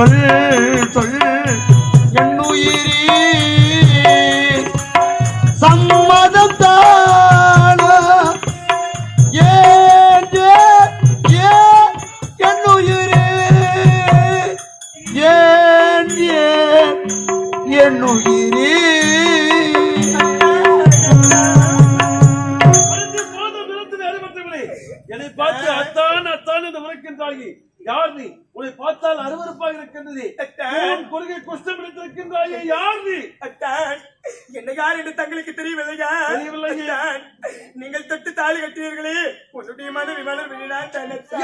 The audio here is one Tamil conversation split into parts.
சொல் சொல் என் பிடித்திருக்கின்றாயே யார் நீ அத்தான், என்ன யார் என்று தங்களுக்கு தெரியவில்லையா? தெரியவில்லையே. நீங்கள் தொட்டு தாலி கட்டினீர்களே. உன்னுடைய மனைவி மலர்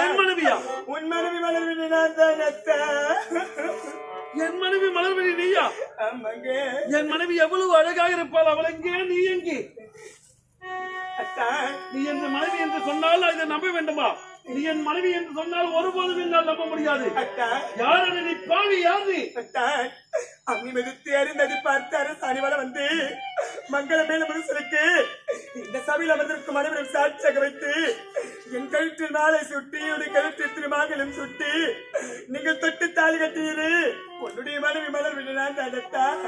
என் மனைவியா? உன் மனைவி மலர் என் மனைவி மலர்வெளி நீயா? ஆமாங்க. என் மனைவி எவ்வளவு அழகாக இருப்பாள் அவள் எங்கே நீ எங்கே? நீ என் மனைவி என்று சொன்னால் இதை நம்ப வேண்டுமா? நீ என் மனைவி என்று சொன்னால் ஒருபோதும் என்னால் நம்ப முடியாது. யார் நீ பாவி யார் நீ அம்மி மிதித்து அறிந்தது பார்த்து அரசாணி வர வந்து மங்கள மேல முரசலுக்கு இந்த சபையில் அமர்ந்திருக்கும் அனைவரும் சாட்சியாக வைத்து என் கழுத்தில் மாலை சுட்டி உடைய கழுத்தில் திருமாங்கலம் சுட்டி நீங்கள் தொட்டு தாலி கட்டீரு உன்னுடைய மனைவி மலர் தனத்தான்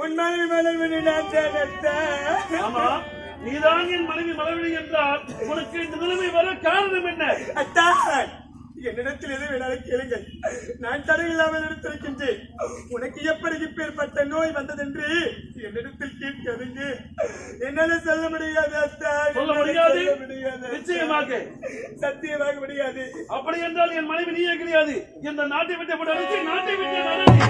உன் மனைவி மலர் விழினான் தனத்தான் ஆமா நீதான் என் மனைவி மலர்வெளி என்றால் உனக்கு இந்த நிலைமை வர காரணம் என்ன? அத்தான் என்னிடத்தில் எது வேணாலும் கேளுங்கள். நான் தடையில்லாமல் எடுத்திருக்கின்றேன். உனக்கு எப்படி இப்பேற்பட்ட நோய் வந்ததென்று என்னிடத்தில் கேட்காதுங்க என்னால சொல்ல முடியாது அத்தான் சொல்ல முடியாது? நிச்சயமாக. சத்தியமாக முடியாது. அப்படி என்றால் என் மனைவி நீயே கிடையாது. இந்த நாட்டை விட்டு நாட்டை விட்டு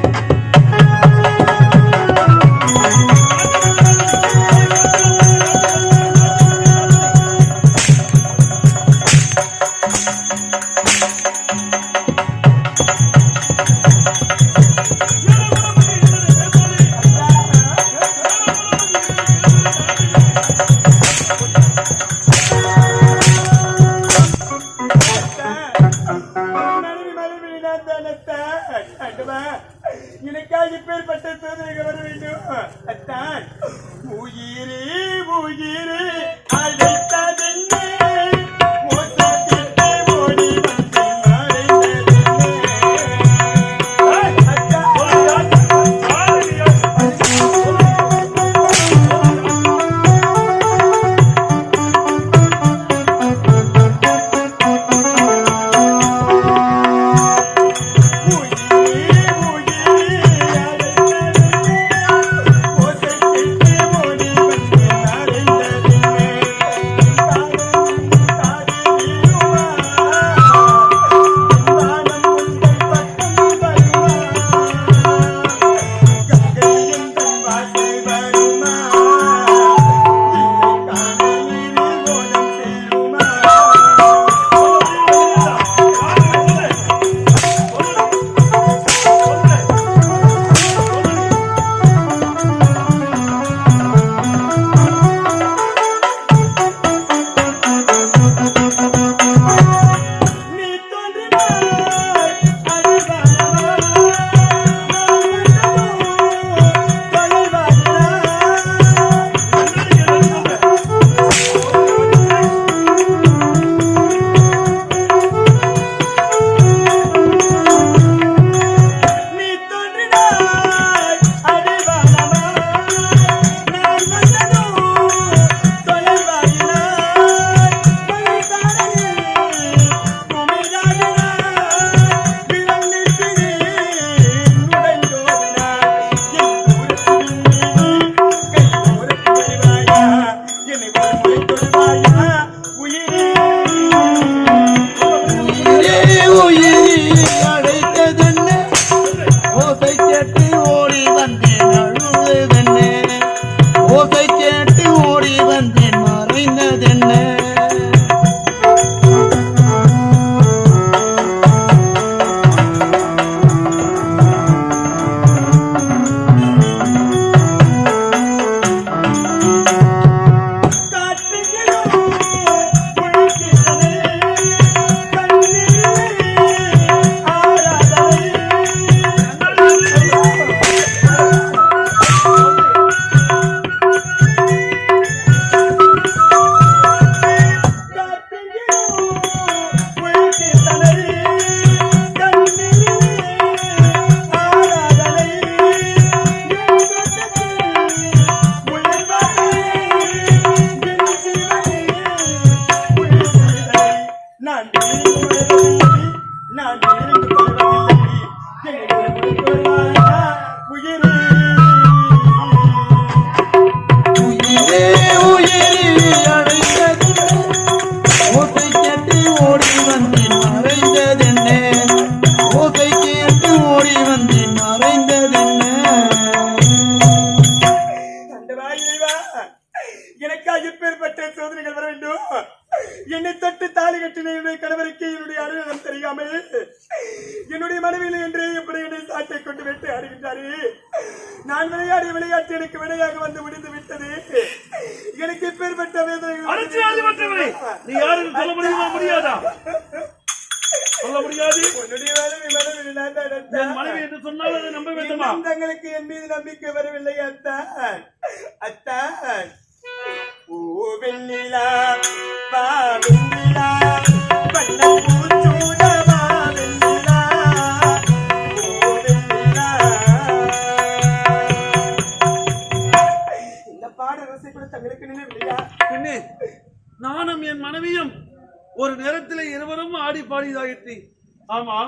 ஆமா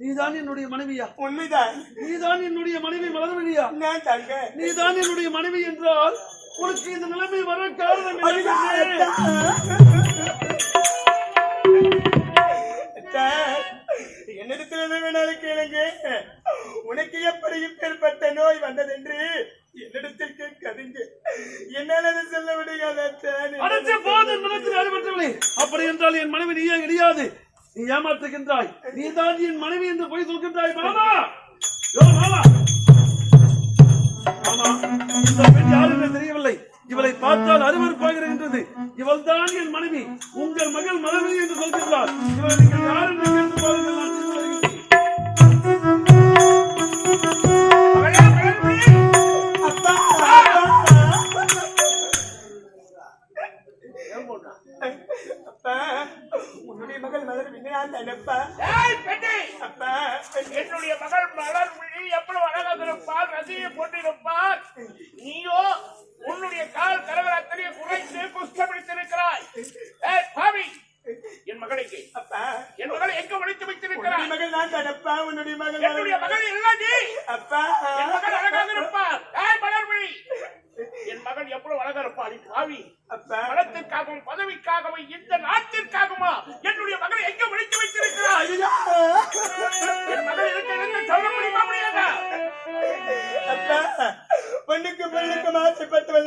நீதான் என்னுடைய மனைவியா? உண்மைதான். நீதான் என்னுடைய மனைவி மலர்விழியா நான் நீதான் என்னுடைய மனைவி என்றால் உனக்கு இந்த நிலைமை வர காரணம் என்னிடத்திலிருந்து வேணாலும் கேளுங்க உனக்கு எப்படி இப்பேற்பட்ட நோய் வந்ததென்று என்னிடத்தில் கேட்காதீங்க என்னால் அதை சொல்ல முடியாது அப்படி என்றால் என் மனைவி நீயே கிடையாது நீ ஏமாற்றுகின்றாய். நீ தான் என் மனைவி என்று போய் சொல்கின்றாய். மாமா! யோ யாருமே தெரியவில்லை. இவளை பார்த்தால் அருவறுப்பாக இருக்கின்றது இவள் தான் என் மனைவி. உங்கள் மகள் மனைவி என்று சொல்கின்றார் இவள் நீங்கள் யார் என்று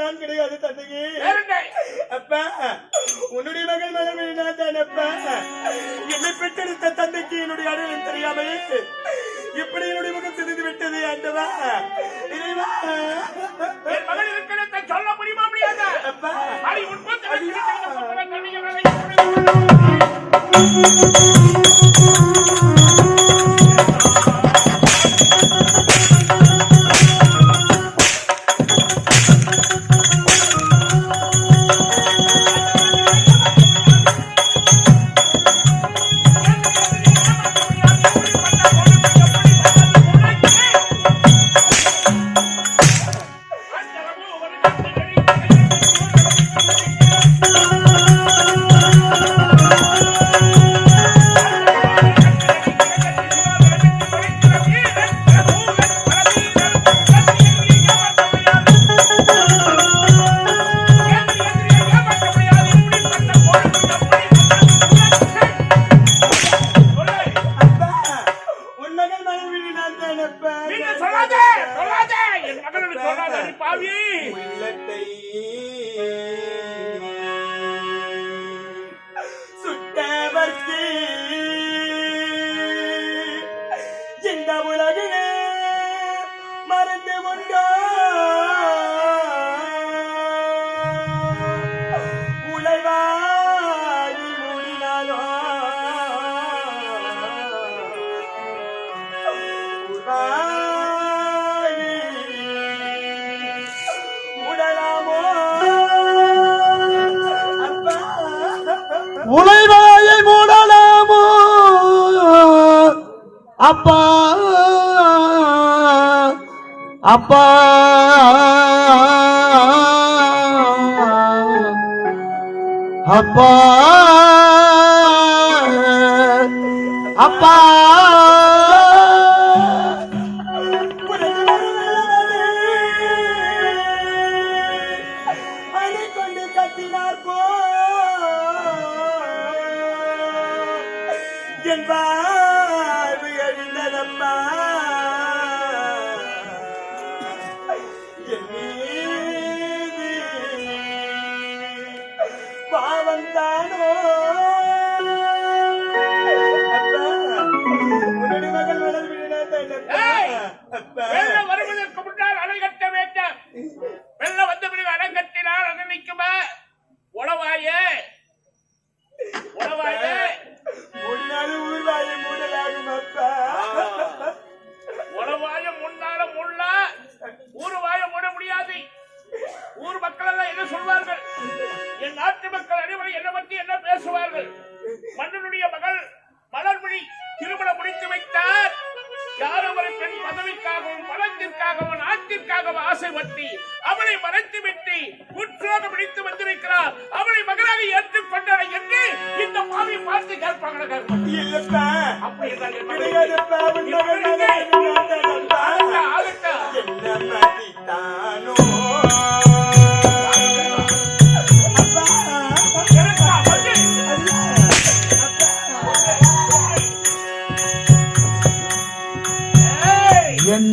நான் கிடையாது தந்தையே? அப்பா உன்னுடைய மகள் மனமே நான் தானப்பா என்னை பெற்றெடுத்த தந்தைக்கு என்னுடைய அடையாளம் தெரியாமல். இப்படி என்னுடைய முகம் சிதைந்து விட்டது ஆண்டவா? இறைவா. என் மகள் இருக்கிற இடத்தை சொல்ல முடியுமா முடியாதா? அப்பா அடி உன் உழைவாயை மூடலாமோ? அப்பா. அப்பா. அப்பா. அப்பா. வெள்ளம் வருவதற்கு முன்னால் அணை கட்ட வேண்டாம். வெள்ளம் வந்த பிறகு அணை கட்டினால் அணை நிற்குமா? உளவாயே. உளவாயே. மூடினாலும் ஊர்வாயை மூடலாகும் அப்பா. உளவாய முன்னால முள்ள ஊரு வாய மூட முடியாது. ஊர் மக்கள் எல்லாம் என்ன சொல்வார்கள்? என் நாட்டு மக்கள் அனைவரும் என்ன பற்றி என்ன பேசுவார்கள்? மன்னனுடைய மகள் மலர்மொழி திருமணம் முடித்து வைத்தார். யாரோ ஒரு பெண் பதவிக்காகவும் பணத்திற்காகவும் நாட்டிற்காகவும் ஆசைப்பட்டு அவளை மறைத்து விட்டு குற்றோகம் பிடித்து வந்திருக்கிறார். அவளை மகளாக ஏற்றுக்கொண்டார் என்று இந்த பாவி பார்த்து கேட்பாங்க அப்படி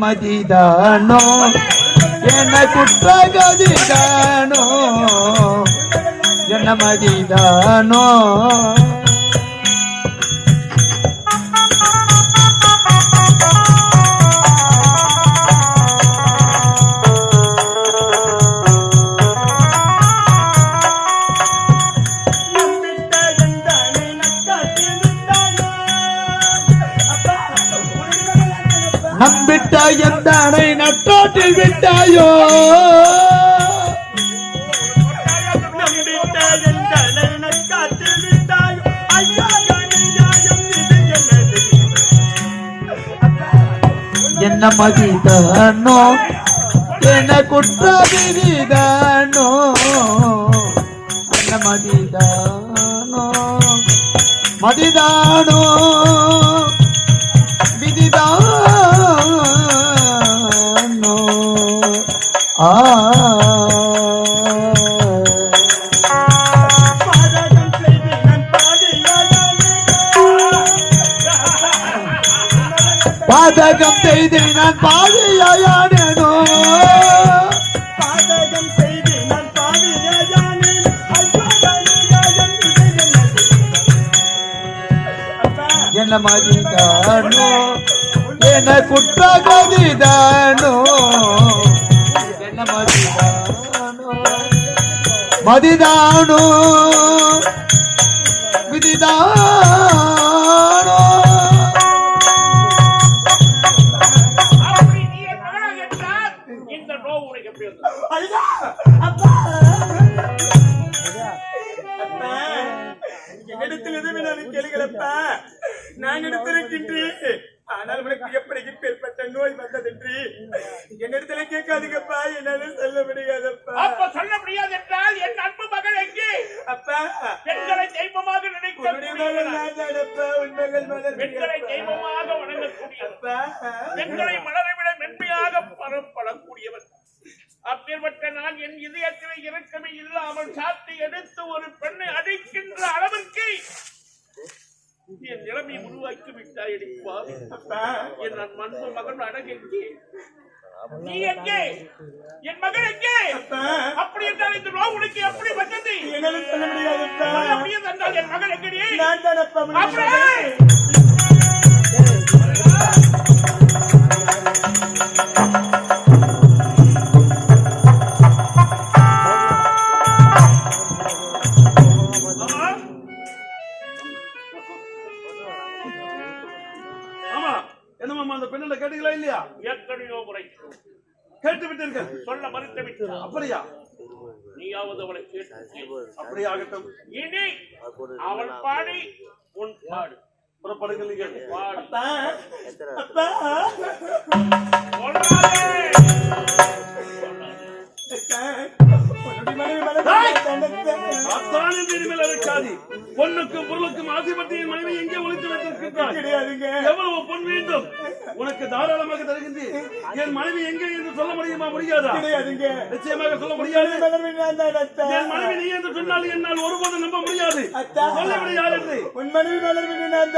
மதிதானோ? என்ன குற்றகதிதானோ? என்ன மதிதானோ? விட்டாயோ நம்பிட்ட எந்தானை நக்காட்டில் விட்டாயோ? ஐயா நியாயம் இது என்ன மதிதானோ என்ன குற்றவிதானோ என்ன மதிதானோ மதிதானோ ஆ. பாதகம் செய்து நான் பாடியாயானே பாதகம் செய்து நான் பாதையாயானோ பாதகம் செய்து நான் பாவியாயானே ஐயா மதிதானோ நீ எங்கே? என் மகன் எங்கே? அப்பா. அப்படி என்றால் இந்த நோய் உனக்கு எப்படி வந்தது? என்னால சொல்ல முடியாது என்றால் என் மகன் எங்கடி? நான் தானப்பா உன்னுடைய கேட்டு அப்படியே ஆகட்டும் இனி அவள் பாடி உன் பாடு. புறப்படுங்கள் நீங்கள் சொல்லாதே உன்னுடைய மனைவி மலர் டேய்! தனத்தை அத்தான மேல் இருக்காது பொண்ணுக்கும் பொருளுக்கும் ஆசைப்பட்டு என் மனைவி எங்கே ஒளித்து வைத்திருக்கின்றாய் கிடையாதுங்க எவ்வளவு பொன் வேண்டும் உனக்கு தாராளமாக தருகின்றேன் என் மனைவி எங்கே என்று சொல்ல முடியுமா முடியாதா நிச்சயமாக சொல்ல முடியாது. என் மனைவி நீ என்று சொன்னால் என்னால் ஒருபோதும் நம்ப முடியாது. சொல்லவில்லை யார் என்று உன் மனைவி மலர்வி நான்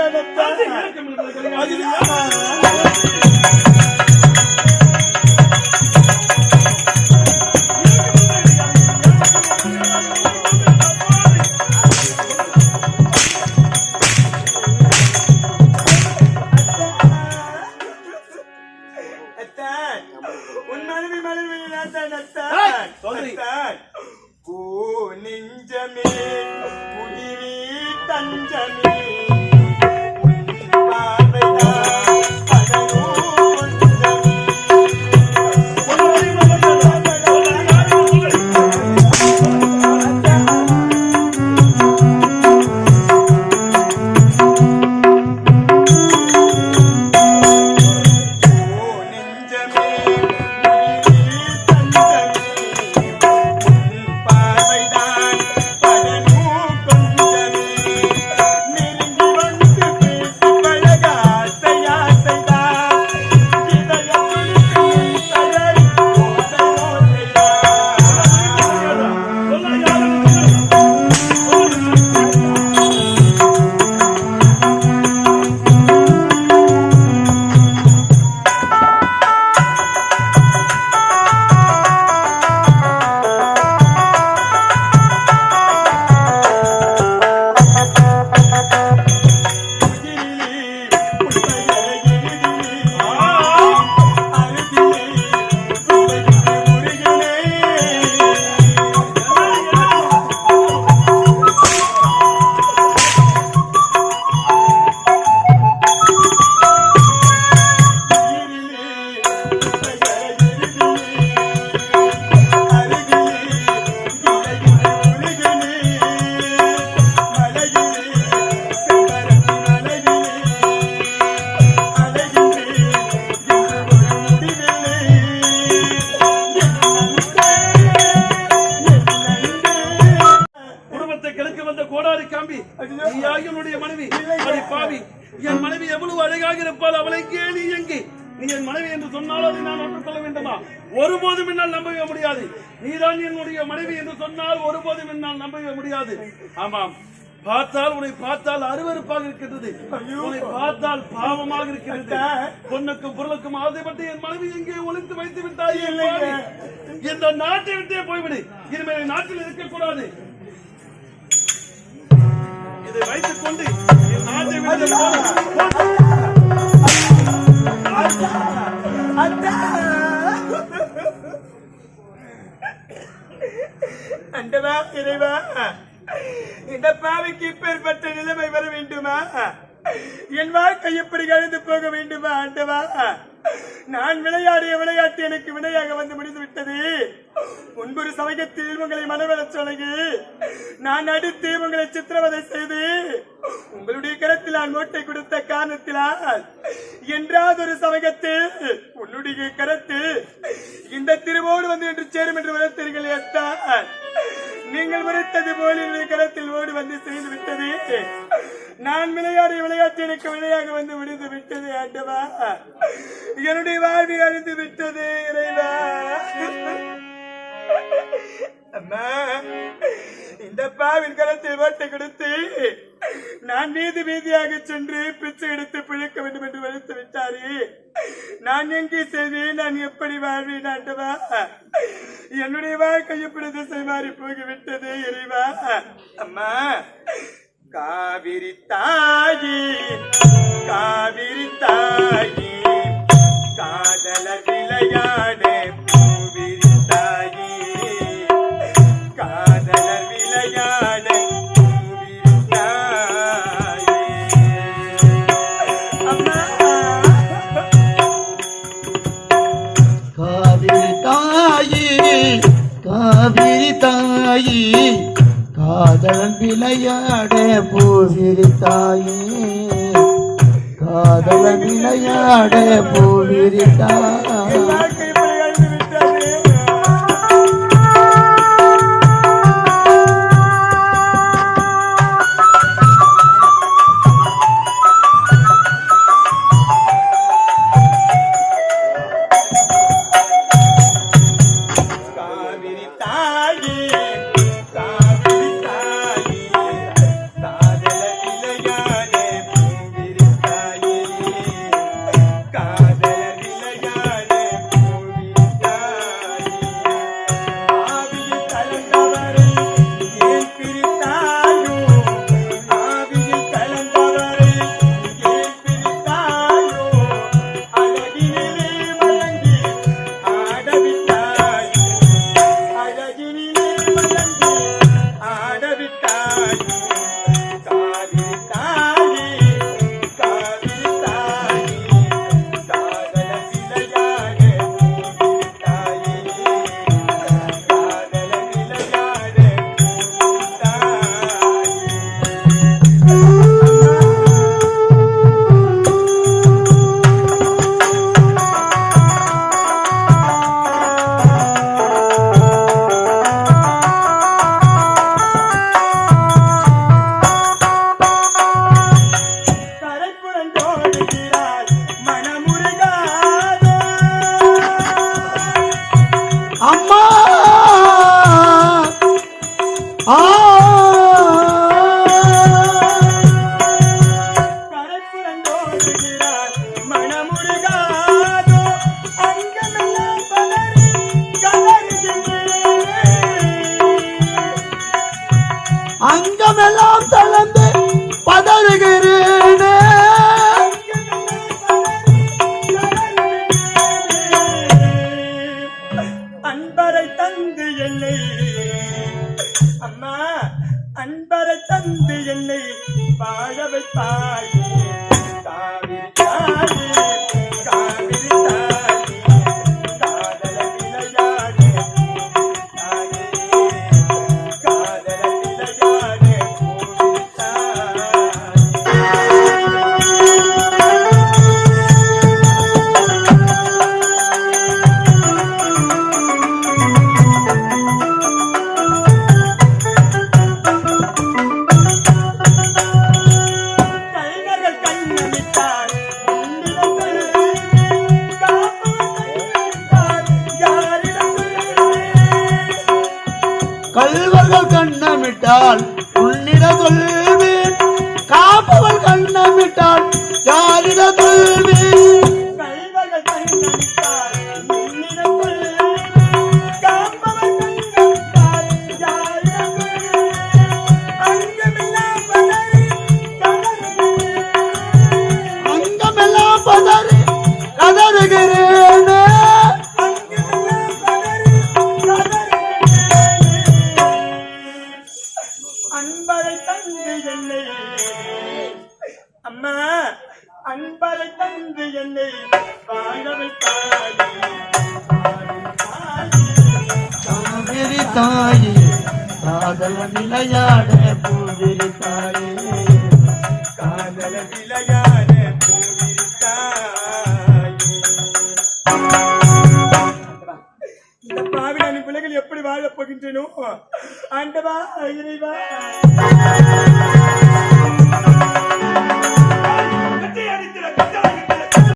முடியாது. நீதான் என்னுடைய மனைவி என்று சொன்னால் ஒருபோதும் என்னால் நம்பவே முடியாது. ஆமாம். பார்த்தால் உன்னை பார்த்தால் அருவருப்பாக இருக்கின்றது. உன்னை பார்த்தால் பாவமாக இருக்கிறது பொண்ணுக்கும் பொருளுக்கும் ஆசைப்பட்டு என் மனைவி எங்கே ஒளித்து வைத்து விட்டாயே. இந்த நாட்டை விட்டே போய்விடு. இனிமேல் நாட்டில் இருக்கக்கூடாது. இதை வைத்துக் கொண்டு என் நாட்டை விட்டு போ. அண்டவா இறைவா. இந்த பாவிக்கு இப்பேற்பட்ட நிலைமை வர வேண்டுமா? என் வாழ்க்கை எப்படி கழிந்து போக வேண்டுமா ஆண்டவா? நான் விளையாடிய விளையாட்டு எனக்கு வினையாக வந்து முடிந்து விட்டது. முன்பொரு சமயத்தில் உங்களை மனவளச் சொல்லி நான் அடித்து உங்களை சித்திரவதை செய்து உங்களுடைய கரத்தில் நான் ஓட்டை கொடுத்த காரணத்தினால் என்றாவது ஒரு சமயத்தில் உன்னுடைய கரத்தில் இந்த திருவோடு வந்து என்று சேரும் என்று வளர்த்தீர்கள் ஏத்தான் நீங்கள் மறுத்தது போல் என்னுடைய கரத்தில் ஓடி வந்து செய்து விட்டது. நான் விளையாடிய விளையாட்டு எனக்கு விளையாக வந்து முடிந்து விட்டது ஆண்டவா. என்னுடைய வாழ்வை அழிந்து விட்டது இறைவா. அம்மா இந்த பாவின் கரத்தில் ஓட்டை கொடுத்து நான் வீதி வீதியாக சென்று பிச்சை எடுத்து பிழைக்க வேண்டும் என்று வலித்து விட்டாரே. நான் எங்கே செய்வேன் நான் எப்படி வாழ்வேன் ஆண்டவா? என்னுடைய வாழ்க்கை எப்படி திசை மாறி போய்விட்டது இறைவா? அம்மா காவிரி தாயி காவிரி தாயி காதல விளையாடு காதலன் விளையாட பூவிரித்தாயே காதலன் விளையாட பூவிரி